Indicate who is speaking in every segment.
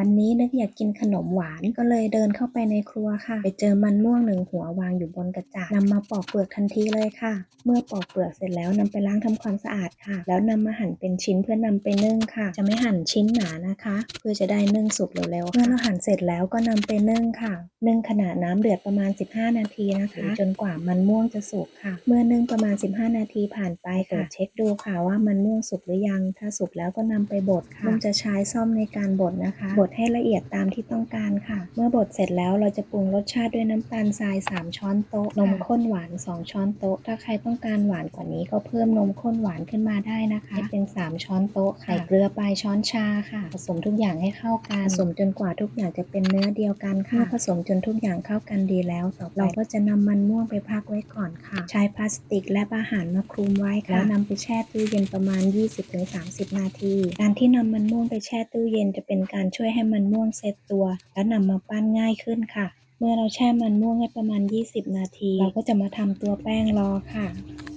Speaker 1: วันนี้นึกอยากกินขนมหวานก็เลยเดินเข้าไปในครัวค่ะ ไปเจอมันม่วงหนึ่งหัววางอยู่บนกระจาดนำมาปอกเปลือกทันทีเลยค่ะ เมื่อปอกเปลือกเสร็จแล้วนำไปล้างทำความสะอาดค่ะ แล้วนำมาหั่นเป็นชิ้นเพื่อนำไปนึ่งค่ะ จะไม่หั่นชิ้นหนานะคะ เพื่อจะได้นึ่งสุกเร็วๆเมื่อเราหั่นเสร็จแล้วก็นำไปนึ่งค่ะ นึ่งขณะน้ำเดือดประมาณ 15 นาทีนะคะ จนกว่ามันม่วงจะสุกค่ะ เมื่อนึ่งประมาณ 15 นาทีผ่านไปค่ะเช็คดูค่ะว่ามันม่วงสุกหรือยัง ถ้าสุกแล้วก็นำไปบดค่ะนุ่มจะใช้ซ่อมในการบดนะคะบดให้ละเอียดตามที่ต้องการค่ะ เมื่อบดเสร็จแล้วเราจะปรุงรสชาติด้วยน้ำตาลทราย 3 ช้อนโต๊ะ นมข้นหวาน 2 ช้อนโต๊ะ ถ้าใครต้องการหวานกว่านี้ก็เพิ่มนมข้นหวานขึ้นมาได้นะคะให้เป็น 3 ช้อนโต๊ะค่ะใส่เกลือปลายช้อนชาค่ะ ผสมทุกอย่างให้เข้ากันผสมจนกว่าทุกอย่างจะเป็นเนื้อเดียวกันค่ะเมื่อผสมจนทุกอย่างเข้ากันดีแล้ว ต่อไปเราก็จะนำมันม่วงไปพักไว้ก่อนค่ะ ใช้พลาสติกและอาหารมาคลุมไว้ค่ะแล้วนำไปแช่ตู้เย็นประมาณ 20-30 นาที การที่นำมันม่วงไปแช่ตู้เย็นจะเป็นการช่วยใให้มันม่วงเซตตัว แล้วนำมาปั้นง่ายขึ้นค่ะ เมื่อเราแช่มันม่วงให้ประมาณ 20 นาที เราก็จะมาทำตัวแป้งรอค่ะ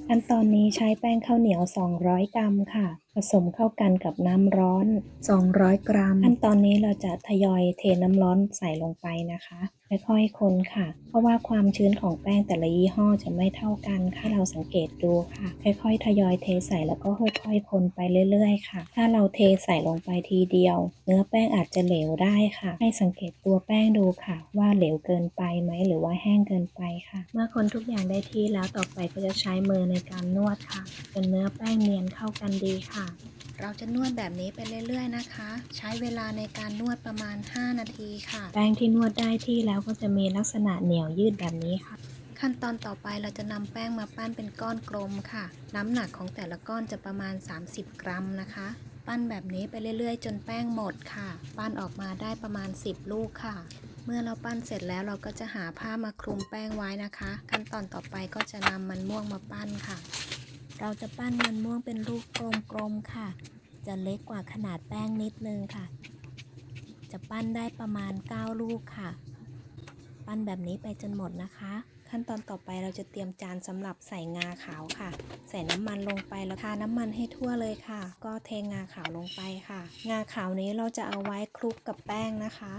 Speaker 1: ขั้นตอนนี้ใช้แป้งข้าวเหนียว 200 กรัมค่ะผสมเข้ากันกับน้ำร้อน 200 กรัม ขั้นตอนนี้เราจะทยอยเทน้ำร้อนใส่ลงไปนะคะค่อยๆคนค่ะ เพราะว่าความชื้นของแป้งแต่ละยี่ห้อจะไม่เท่ากันค่ะเราสังเกตดูค่ะ ค่อยๆ ทยอยเทใส่แล้วก็ค่อยๆ คนไปเรื่อยๆ ค่ะ ถ้าเราเทใส่ลงไปทีเดียว เนื้อแป้งอาจจะเหลวได้ค่ะ ให้สังเกตตัวแป้งดูค่ะ ว่าเหลวเกินไปไหมหรือว่าแห้งเกินไปค่ะ เมื่อคนทุกอย่างได้ที่แล้วต่อไปก็จะใช้มือในการนวดค่ะจนเนื้อแป้งเนียนเข้ากันดีค่ะ เราจะนวดแบบนี้ไปเรื่อยๆนะคะ ใช้เวลาในการนวดประมาณ 5 นาทีค่ะ แป้งที่นวดได้ที่แล้วก็จะมีลักษณะเหนียวยืดแบบนี้ค่ะ ขั้นตอนต่อไปเราจะนำแป้งมาปั้นเป็นก้อนกลมค่ะ น้ำหนักของแต่ละก้อนจะประมาณ 30 กรัมนะคะ ปั้นแบบนี้ไปเรื่อยๆ จนแป้งหมดค่ะ ปั้นออกมาได้ประมาณ 10 ลูกค่ะเมื่อเราปั้นเสร็จแล้วเราก็จะหาผ้ามาคลุมแป้งไว้นะคะ ขั้นตอนต่อไปก็จะนำมันม่วงมาปั้นค่ะ เราจะปั้นมันม่วงเป็นลูกกลมๆค่ะ จะเล็กกว่าขนาดแป้งนิดนึงค่ะ จะปั้นได้ประมาณ 9 ลูกค่ะ ปั้นแบบนี้ไปจนหมดนะคะ ขั้นตอนต่อไปเราจะเตรียมจานสำหรับใส่งาขาวค่ะ ใส่น้ำมันลงไปแล้วทาน้ำมันให้ทั่วเลยค่ะ ก็เทงาขาวลงไปค่ะ งาขาวนี้เราจะเอาไว้คลุกกับแป้งนะคะ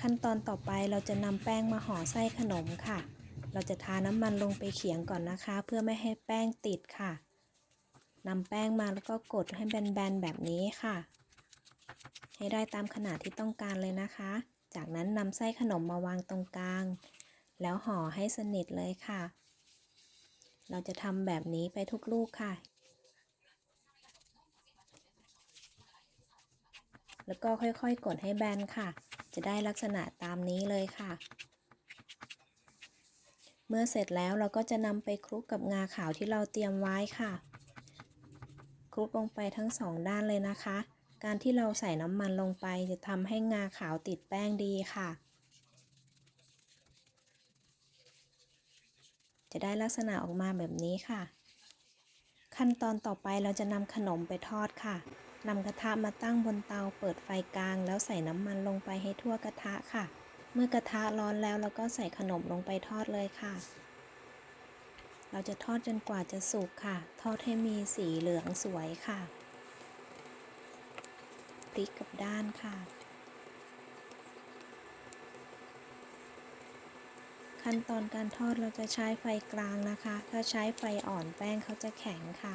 Speaker 1: ขั้นตอนต่อไปเราจะนำแป้งมาห่อไส้ขนมค่ะ เราจะทาน้ำมันลงไปเขียงก่อนนะคะ เพื่อไม่ให้แป้งติดค่ะนำแป้งมาแล้วก็กดให้แบนๆแบบนี้ค่ะ ให้ได้ตามขนาดที่ต้องการเลยนะคะ จากนั้นนำไส้ขนมมาวางตรงกลาง แล้วห่อให้สนิทเลยค่ะ เราจะทำแบบนี้ไปทุกลูกค่ะ แล้วก็ค่อยๆกดให้แบนค่ะ จะได้ลักษณะตามนี้เลยค่ะ เมื่อเสร็จแล้วเราก็จะนำไปคลุกกับงาขาวที่เราเตรียมไว้ค่ะ คลุกลงไปทั้งสองด้านเลยนะคะ การที่เราใส่น้ำมันลงไปจะทำให้งาขาวติดแป้งดีค่ะ จะได้ลักษณะออกมาแบบนี้ค่ะ ขั้นตอนต่อไปเราจะนำขนมไปทอดค่ะนำกระทะมาตั้งบนเตาเปิดไฟกลาง แล้วใส่น้ำมันลงไปให้ทั่วกระทะค่ะ เมื่อกระทะร้อนแล้วเราก็ใส่ขนมลงไปทอดเลยค่ะ เราจะทอดจนกว่าจะสุกค่ะ ทอดให้มีสีเหลืองสวยค่ะพลิกกับด้านค่ะ ขั้นตอนการทอดเราจะใช้ไฟกลางนะคะ ถ้าใช้ไฟอ่อนแป้งเขาจะแข็งค่ะ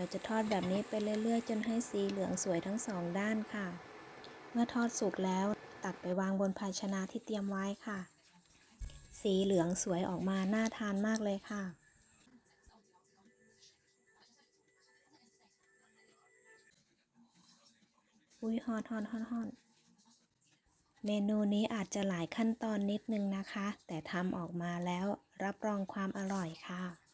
Speaker 1: เราจะทอดแบบนี้ไปเรื่อยๆ จนให้สีเหลืองสวยทั้งสองด้านค่ะ เมื่อทอดสุกแล้วตักไปวางบนภาชนะที่เตรียมไว้ค่ะ สีเหลืองสวยออกมาน่าทานมากเลยค่ะ อุ้ยฮอนฮอนฮอนฮอนเมนูนี้อาจจะหลายขั้นตอนนิดนึงนะคะ แต่ทำออกมาแล้วรับรองความอร่อยค่ะ